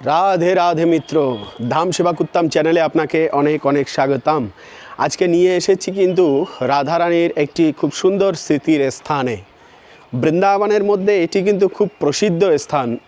রাধে রাধে মিত্র, ধাম সেবাকুত্তাম চ্যানেলে আপনাকে অনেক অনেক স্বাগতম। আজকে নিয়ে এসেছি কিন্তু রাধারানীর একটি খুব সুন্দর স্মৃতির স্থানে। বৃন্দাবনের মধ্যে এটি কিন্তু খুব প্রসিদ্ধ স্থান।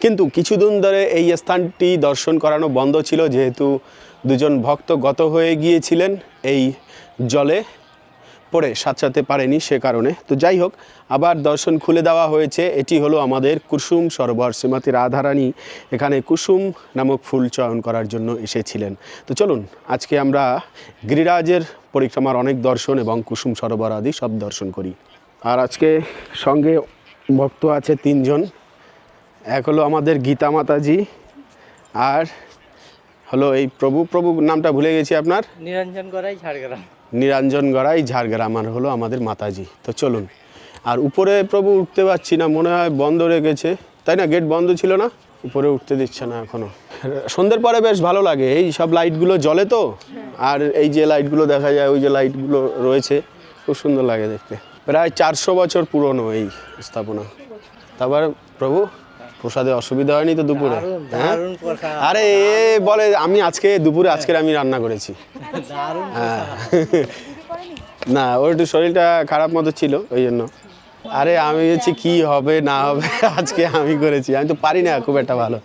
কিন্তু কিছুদিন ধরে এই স্থানটি দর্শন করানো বন্ধ ছিল, যেহেতু দুজন ভক্ত গত হয়ে গিয়েছিলেন এই জলে। পড়ে সাঁতরাতে পারেনি সে কারণে। তো যাই হোক, আবার দর্শন খুলে দেওয়া হয়েছে। এটি হলো আমাদের কুসুম সরোবর। শ্রীমতী রাধারানী এখানে কুসুম নামক ফুল চয়ন করার জন্য এসেছিলেন। তো চলুন, আজকে আমরা গিরিরাজের পরিক্রমার অনেক দর্শন এবং কুসুম সরোবর আদি সব দর্শন করি। আর আজকে সঙ্গে ভক্ত আছে তিনজন। এক হলো আমাদের গীতা মাতাজি আর হলো এই প্রভু। প্রভু নামটা ভুলে গেছি আপনার? নিরঞ্জন করাই ঝাড়গ্রাম। নিরঞ্জন গড়াই, ঝাড়গ্রাম আর হলো আমাদের মাতাজি। তো চলুন, আর উপরে প্রভু উঠতে পারছি না, মনে হয় বন্ধ রেখেছে। তাই না, গেট বন্ধ ছিল না? উপরে উঠতে দিচ্ছে না এখনও। সন্ধ্যের পরে বেশ ভালো লাগে, এই সব লাইটগুলো জ্বলে তো? আর এই যে লাইটগুলো দেখা যায়, ওই যে লাইটগুলো রয়েছে, খুব সুন্দর লাগে দেখতে। প্রায় চারশো বছর পুরনো এই স্থাপনা। তারপর প্রভু? প্রসাদে অসুবিধা হয়নি তো দুপুরে? হ্যাঁ? আরে এ বলে আমি আজকে দুপুরে আজকের আমি রান্না করেছি। হ্যাঁ। না ওর একটু শরীরটা খারাপ মতো ছিল ওই জন্য। আরে আমি হচ্ছে কি হবে না হবে আজকে আমি করেছি। আমি তো পারি না খুব একটা ভালো।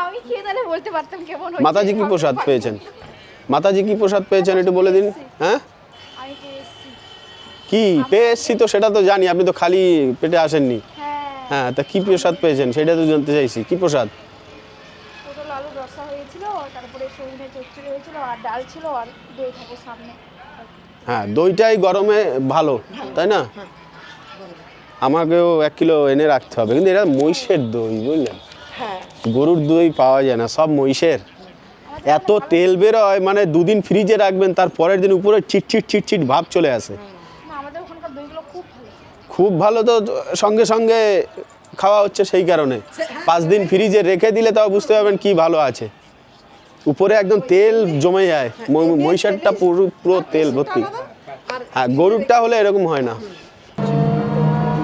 আমি খেয়ে তাহলে বলতে পারতাম কেমন মাতাজি কি প্রসাদ পেয়েছেন? মাতাজি কি প্রসাদ পেয়েছেন একটু বলে দিন। হ্যাঁ। কি? পেয়ে এসছি তো সেটা তো জানি আপনি তো খালি পেটে আসেননি। হ্যাঁ হ্যাঁ তা কি প্রসাদ পেয়েছেন? সেটা তো জানতে চাইছি। কি প্রসাদ? পটল আলু রসা হয়েছিল তারপরে সজনে চচ্চড়ি হয়েছিল আর ডাল ছিল আর দই ঠাকুর সামনে। হ্যাঁ দইটাই গরমে ভালো তাই না? আমাকেও এক কিলো এনে রাখতে হবে। কিন্তু এটা মহিষের দই বুঝলেন? গরুর দই পাওয়া যায় না সব মহিষের। এত তেল বেরোয় মানে দুদিন ফ্রিজে রাখবেন তার পরের দিন উপরে চিটচিট চিটচিট ভাব চলে আসে না আমাদের ওখানকার দইগুলো খুব ভালো খুব ভালো তো সঙ্গে সঙ্গে খাওয়া হচ্ছে সেই কারণে। পাঁচ দিন ফ্রিজে রেখে দিলে তাও বুঝতে পারবেন কি ভালো আছে। উপরে একদম তেল জমে যায় ম- মহিষারটা পুরো পুরো তেল ভর্তি। হ্যাঁ গরুরটা হলে এরকম হয় না।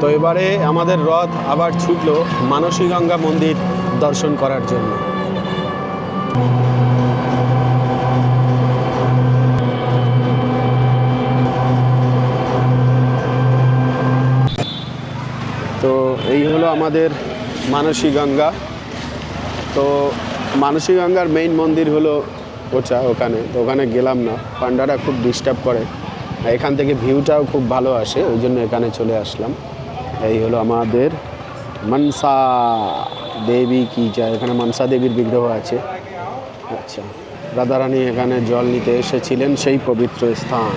তো এবারে আমাদের রথ আবার ছুটলো মানসী গঙ্গা মন্দির দর্শন করার জন্য তো এই হলো আমাদের মানসী গঙ্গা তো মানসী গঙ্গার মেইন মন্দির হলো ওচা ওখানে। তো ওখানে গেলাম না। পান্ডারা খুব ডিস্টার্ব করে। এখান থেকে ভিউটাও খুব ভালো আসে, ওই জন্য এখানে চলে আসলাম। এই হলো আমাদের মনসা দেবী কি যায়, এখানে মনসা দেবীর বিগ্রহ আছে। আচ্ছা রাধারানী এখানে জল নিতে এসেছিলেন, সেই পবিত্র স্থান।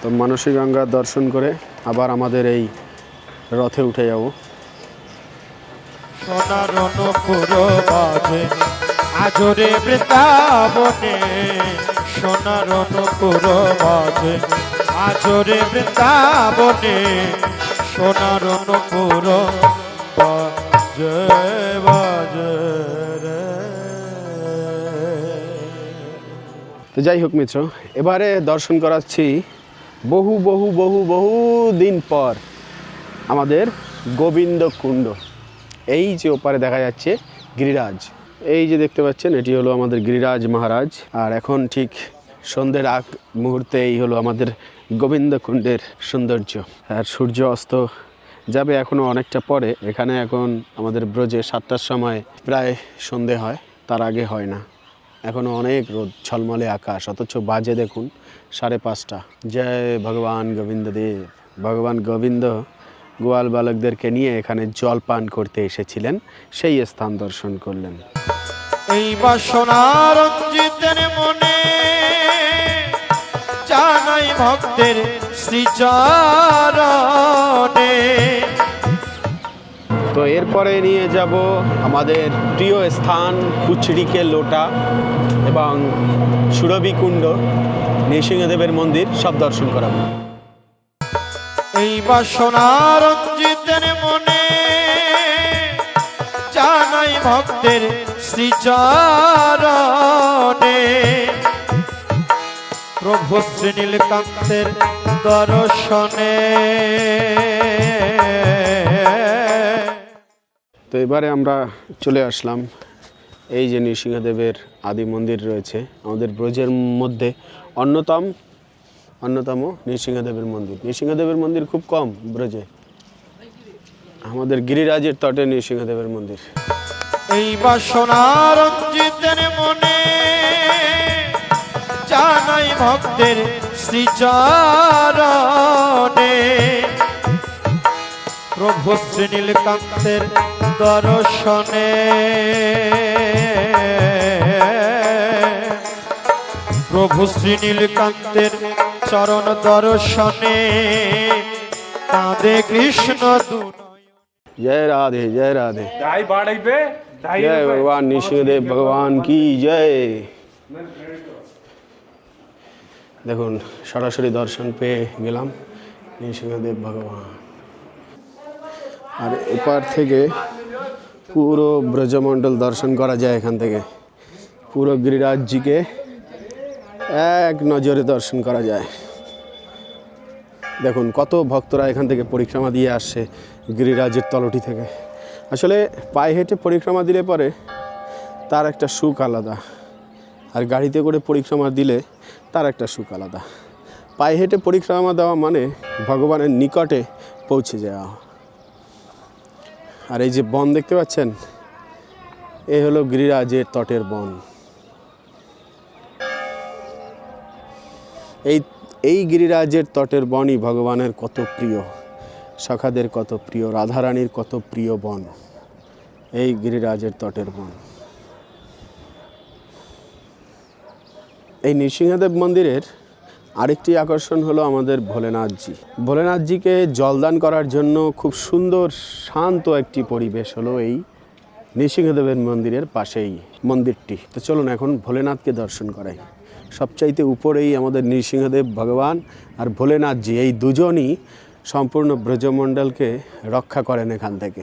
তো মানসী গঙ্গা দর্শন করে আবার আমাদের এই রথে উঠে যাব। সোনার অনুপুর বাজে আজরে বৃন্দাবনে। সোনার অনুপুর বাজে আজরে বৃন্দাবনে। সোনার অনুপুর বাজে বাজে তো যাই হোক মিত্র এবারে দর্শন করাচ্ছি বহু বহু বহু বহু দিন পর। আমাদের গোবিন্দ কুণ্ড এই যে ওপারে দেখা যাচ্ছে গিরিরাজ। এই যে দেখতে পাচ্ছেন, এটি হলো আমাদের গিরিরাজ মহারাজ। আর এখন ঠিক সন্ধ্যের আগ মুহূর্তে এই হলো আমাদের গোবিন্দ কুণ্ডের সৌন্দর্য। আর সূর্য অস্ত যাবে এখনও অনেকটা পরে। এখানে এখন আমাদের ব্রজে সাতটার সময় প্রায় সন্ধে হয়, তার আগে হয় না। এখনও অনেক রোদ, ঝলমলে আকাশ, অথচ বাজে দেখুন, সাড়ে পাঁচটা। জয় ভগবান গোবিন্দ দেব ভগবান গোবিন্দ গোয়াল বালকদেরকে নিয়ে এখানে জল পান করতে এসেছিলেন সেই স্থান দর্শন করলেন। এই বাসনা রঞ্জিতের মনে জানাই ভক্তের শ্রীচরণে। তো এরপরে নিয়ে যাব আমাদের প্রিয় স্থান কুচড়িকে লোটা এবং সুরভিকুণ্ড নৃসিংহদেবের মন্দির সব দর্শন করাবো। এই বাসনা রঞ্জিতের মনে, জানাই ভক্তের শ্রীচরণে। প্রভু শ্রীনীলকান্তের দর্শনে। তো এবারে আমরা চলে আসলাম। এই যে নৃসিংহদেবের আদি মন্দির রয়েছে, আমাদের ব্রজের মধ্যে অন্যতম অন্যতম নৃসিংহদেবের মন্দির। নৃসিংহদেবের মন্দির খুব কম ব্রজে। আমাদের গিরিরাজের তটে নৃসিংহদেবের মন্দির। এই রঞ্জিতের মনে জানাই ভক্তের শ্রীচরণে। প্রভু শ্রীনীলকান্তের দর্শনে। প্রভু শ্রীনীলকান্তের চরণ দর্শনে। তাঁদে কৃষ্ণ জয় রাধে জয় রাধে। জয় ভগবান নৃসিংহদেব ভগবান কি জয়। দেখুন সরাসরি দর্শন পেয়ে গেলাম নৃসিংহদেব ভগবান। আর এপার থেকে পুরো ব্রজমণ্ডল দর্শন করা যায় এখান থেকে। পুরো গিরিরাজজিকে এক নজরে দর্শন করা যায়। দেখুন, কত ভক্তরা এখান থেকে পরিক্রমা দিয়ে আসছে গিরিরাজের তলটি থেকে। আসলে পায়ে হেঁটে পরিক্রমা দিলে পরে তার একটা সুখ আলাদা। আর গাড়িতে করে পরিক্রমা দিলে তার একটা সুখ আলাদা। পায়ে হেঁটে পরিক্রমা দেওয়া মানে ভগবানের নিকটে পৌঁছে যাওয়া। আর এই যে বন দেখতে পাচ্ছেন, এ হলো গিরিরাজের তটের বন। এই এই গিরিরাজের তটের বনই ভগবানের কত প্রিয় সখাদের কত প্রিয়, রাধারানীর কত প্রিয় বন, এই গিরিরাজের তটের বন। এই নৃসিংহদেব মন্দিরের আরেকটি আকর্ষণ হলো আমাদের ভোলেনাথজি। ভোলেনাথজিকে জলদান করার জন্য খুব সুন্দর, শান্ত একটি পরিবেশ হলো এই নৃসিংহদেবের মন্দিরের পাশেই মন্দিরটি। তো চলুন এখন ভোলেনাথকে দর্শন করাই। সবচাইতে উপরেই আমাদের নৃসিংহদেব ভগবান আর ভোলেনাথজি, এই দুজনই সম্পূর্ণ ব্রজমণ্ডলকে রক্ষা করেন এখান থেকে।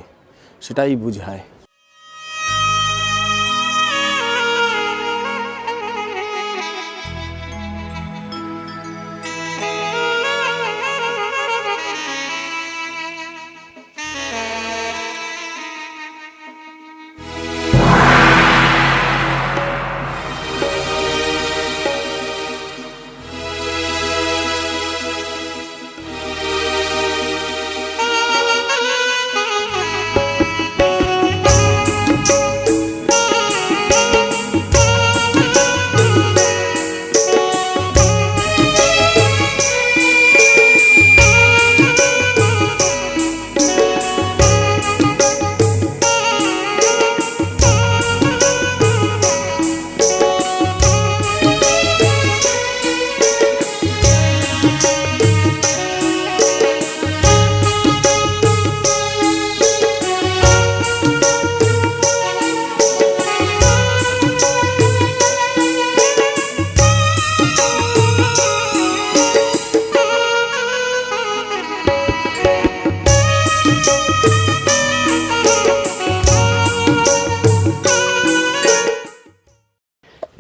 সেটাই বুঝায়।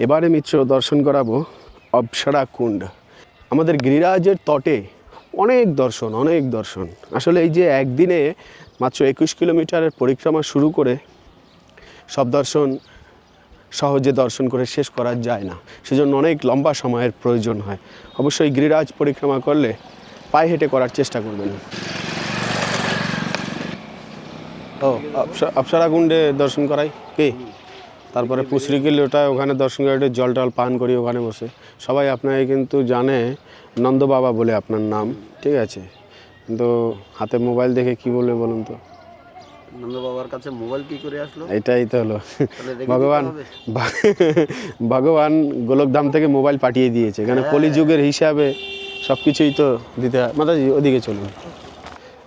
এবারে মিত্র দর্শন করাবো অপসরা কুণ্ড। আমাদের গিরিরাজের তটে অনেক দর্শন অনেক দর্শন। আসলে এই যে একদিনে মাত্র একুশ কিলোমিটারের পরিক্রমা শুরু করে সব দর্শন সহজে দর্শন করে শেষ করা যায় না। সেজন্য অনেক লম্বা সময়ের প্রয়োজন হয়। অবশ্যই গিরিরাজ পরিক্রমা করলে পায়ে হেঁটে করার চেষ্টা করবেন। ও অপসরা কুণ্ডে দর্শন করাই? কে? তারপরে পুসরিকে ওটা ওখানে দর্শন করে জল টল পান করি ওখানে বসে। সবাই আপনাকে কিন্তু জানে নন্দ বাবা বলে আপনার নাম ঠিক আছে? কিন্তু হাতে মোবাইল দেখে কি বলবে বলুন তো? নন্দ বাবার কাছে মোবাইল কি করে আসলো? এটাই তো হলো। ভগবান ভগবান গোলকধাম থেকে মোবাইল পাঠিয়ে দিয়েছে। এখানে কলিযুগের হিসাবে সব কিছুই তো দিতে হয়। মাতাজি ওদিকে চলুন।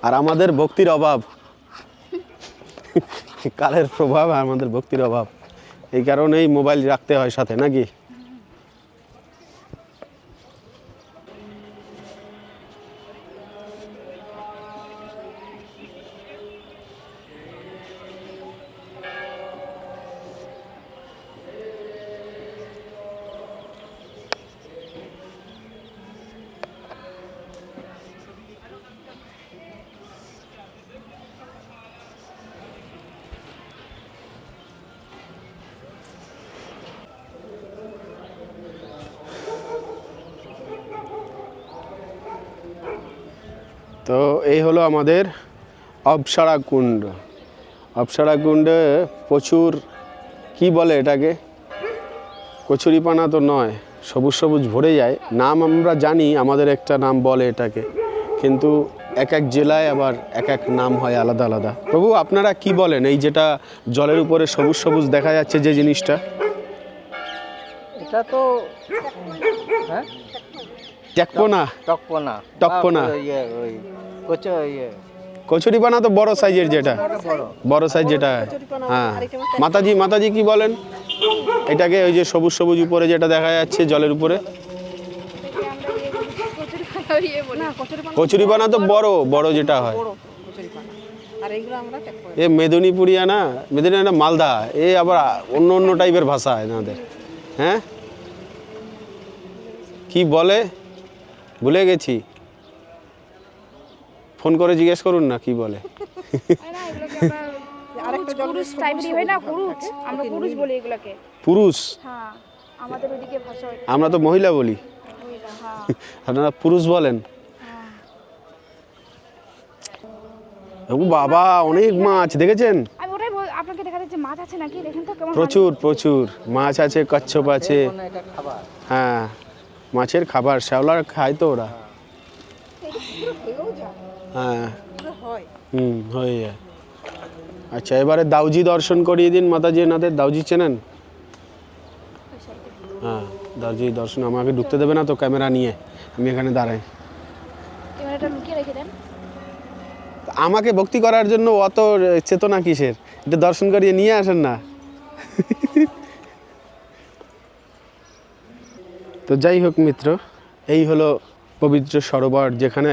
আর আমাদের ভক্তির অভাব কালের প্রভাব আমাদের ভক্তির অভাব। এই কারণেই মোবাইল রাখতে হয় সাথে নাকি? তো এই হলো আমাদের অপসারা কুণ্ড। অপসারা কুণ্ডে প্রচুর, কি বলে এটাকে? কচুরিপানা তো নয়, সবুজ সবুজ ভরে যায়। নাম আমরা জানি, আমাদের একটা নাম বলে এটাকে। কিন্তু এক এক জেলায় আবার এক এক নাম হয় আলাদা আলাদা। প্রভু, আপনারা কি বলেন? এই যেটা জলের উপরে সবুজ সবুজ দেখা যাচ্ছে যে জিনিসটা? এটা তো হ্যাঁ? ট্যাকপোনা টকপোনা। টকপোনা। বা ইয়ে ওই কচু ইয়ে। কচুরিপানা তো বড় সাইজের যেটা। বড় সাইজ যেটা। হ্যাঁ। মাতাজি মাতাজি কি বলেন? এটাকে ওই যে সবুজ সবুজ উপরে যেটা দেখা যাচ্ছে জলের উপরে। কচুরিপানা তো বড় বড় যেটা হয়। এ মেদিনীপুরিয়া না? মেদিনী না মালদা? এ আবার অন্য অন্য টাইপের ভাষা এনাদের হ্যাঁ? কি বলে? ভুলে গেছি। ফোন করে জিজ্ঞেস করুন না কি বলে। না আমরা কুরুচ কুরুচ টাইপেরই হয় না কুরুচ আমরা কুরুচ বলি এগুলোকে। পুরুষ? হ্যাঁ আমাদের ওইদিকে ভাষা আমরা তো মহিলা বলি। হ্যাঁ। আপনারা পুরুষ বলেন। ও বাবা অনেক মাছ দেখেছেন? আমি ওটাই আপনাকে দেখা যাচ্ছে মাছ আছে নাকি? দেখেন তো কেমন প্রচুর প্রচুর। মাছ আছে কচ্ছপ আছে। হ্যাঁ। মাছের খাবার শ্যাওলার খায় তো ওরা। হ্যাঁ। হুম হয়ে যায়। আচ্ছা এবারে দাউজি দর্শন করিয়ে দিন মাতাজি এনাদের। দাউজি চেনেন? হ্যাঁ দাউজি দর্শন আমাকে ঢুকতে দেবে না তো ক্যামেরা নিয়ে। আমি এখানে দাঁড়াই। আমাকে ভক্তি করার জন্য অত চেতনা কিসের? এটা দর্শন করিয়ে নিয়ে আসেন না। তো যাই হোক মিত্র, এই হলো পবিত্র সরোবর যেখানে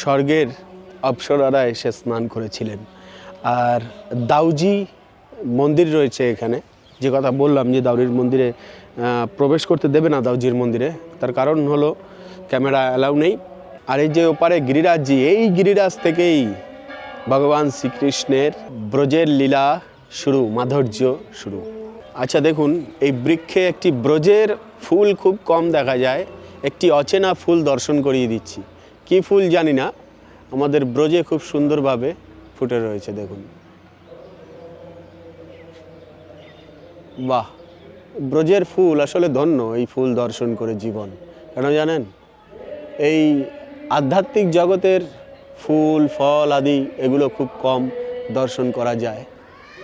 স্বর্গের অপ্সরারা এসে স্নান করেছিলেন। আর দাউজি মন্দির রয়েছে এখানে। যে কথা বললাম যে দাউরির মন্দিরে প্রবেশ করতে দেবে না দাউজির মন্দিরে। তার কারণ হলো ক্যামেরা অ্যালাউ নেই। আর এই যে ওপারে গিরিরাজজি, এই গিরিরাজ থেকেই ভগবান শ্রীকৃষ্ণের ব্রজের লীলা শুরু, মাধুর্য শুরু। আচ্ছা দেখুন, এই বৃক্ষে একটি ব্রজের ফুল খুব কম দেখা যায়। একটি অচেনা ফুল দর্শন করিয়ে দিচ্ছি। কি ফুল জানি না। আমাদের ব্রজে খুব সুন্দরভাবে ফুটে রয়েছে, দেখুন। বাহ! ব্রজের ফুল আসলে ধন্য এই ফুল দর্শন করে জীবন। কেন জানেন? এই আধ্যাত্মিক জগতের ফুল, ফল আদি এগুলো খুব কম দর্শন করা যায়।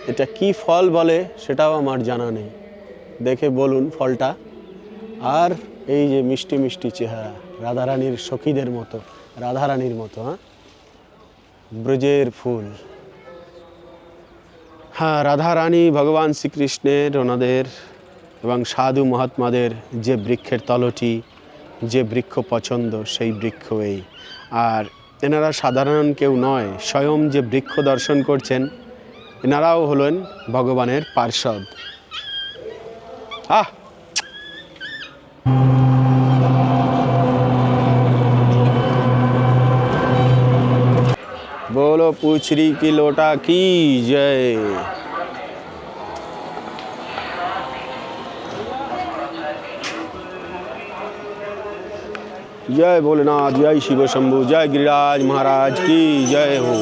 এটা কি ফল বলে সেটাও আমার জানা নেই। দেখে বলুন ফলটা। আর এই যে মিষ্টি মিষ্টি চেহারা, রাধারানীর সখীদের মতো, রাধারানীর মতো হ্যাঁ? ব্রজের ফুল। হ্যাঁ রাধারানী ভগবান শ্রীকৃষ্ণের ওনাদের এবং সাধু মহাত্মাদের যে বৃক্ষের তলটি, যে বৃক্ষ পছন্দ, সেই বৃক্ষ এই। আর এনারা সাধারণ কেউ নয়, স্বয়ং যে বৃক্ষ দর্শন করছেন, এনারাও হলেন ভগবানের পার্ষদ আহ! बोलो पूछरी की लोटा की जय জয় ভোলেনাথ জয় শিব শম্ভু জয় গিরিরাজ মহারাজ কি জয় হো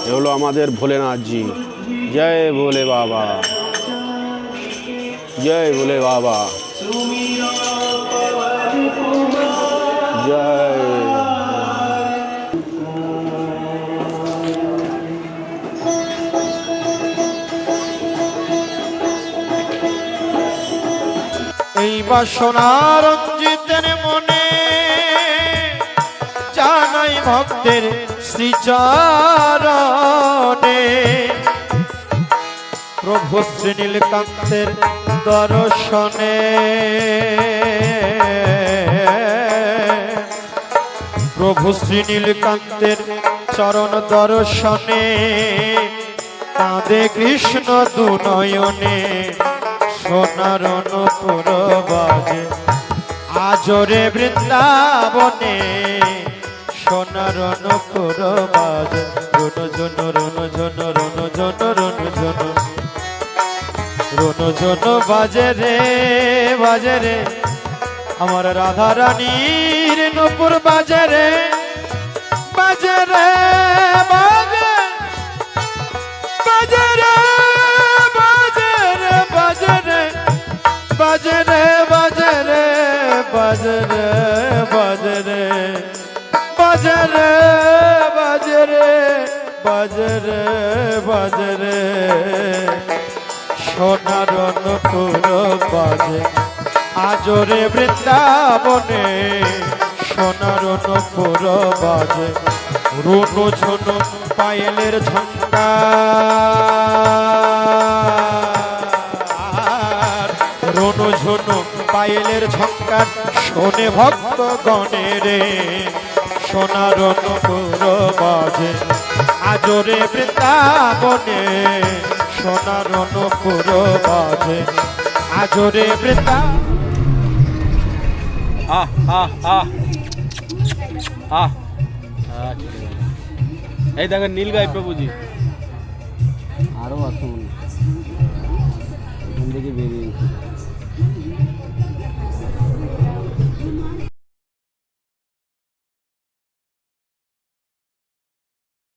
এ হলো আমাদের ভোলেনাথজি জয় ভোলে বাবা জয় ভোলে বাবা জয় এই বাসনা রঞ্জিতের মনে। জানাই ভক্তের শ্রীচরণে। প্রভু শ্রীনীলকান্তের দর্শনে। প্রভু শ্রীনীলকান্তের চরণ দর্শনে। কাঁদে কৃষ্ণ দুনয়নে। সোনার নপুর বাজে। আজরে বৃন্দাবনে সোনার নপুর বাজে। রুন জন রুন জন রুন জন রুন জন রুন জন বাজে রে বাজে রে। আমার রাধা রানীর নপুর বাজে রে বাজে রে বাজরে বাজরে বাজরে বাজরে বাজরে বাজরে। সোনার নতুন বাজে আজরে বৃন্দাবনে সোনার নপুর বাজে। রুনু ঝুনু পায়েলের ঝঙ্কা রুনু ঝুনু পায়েলের ঝক্কা শোনে ভক্ত গণে রে সোনার নপুর বাজে। আজরে বৃন্দাবনে সোনার নপুর বাজে। আজরে বৃন্দা আহ আহ আহ। আহ। এই দেখেন নীলগাই প্রভুজি। আরও আসুন এখান থেকে বেরিয়ে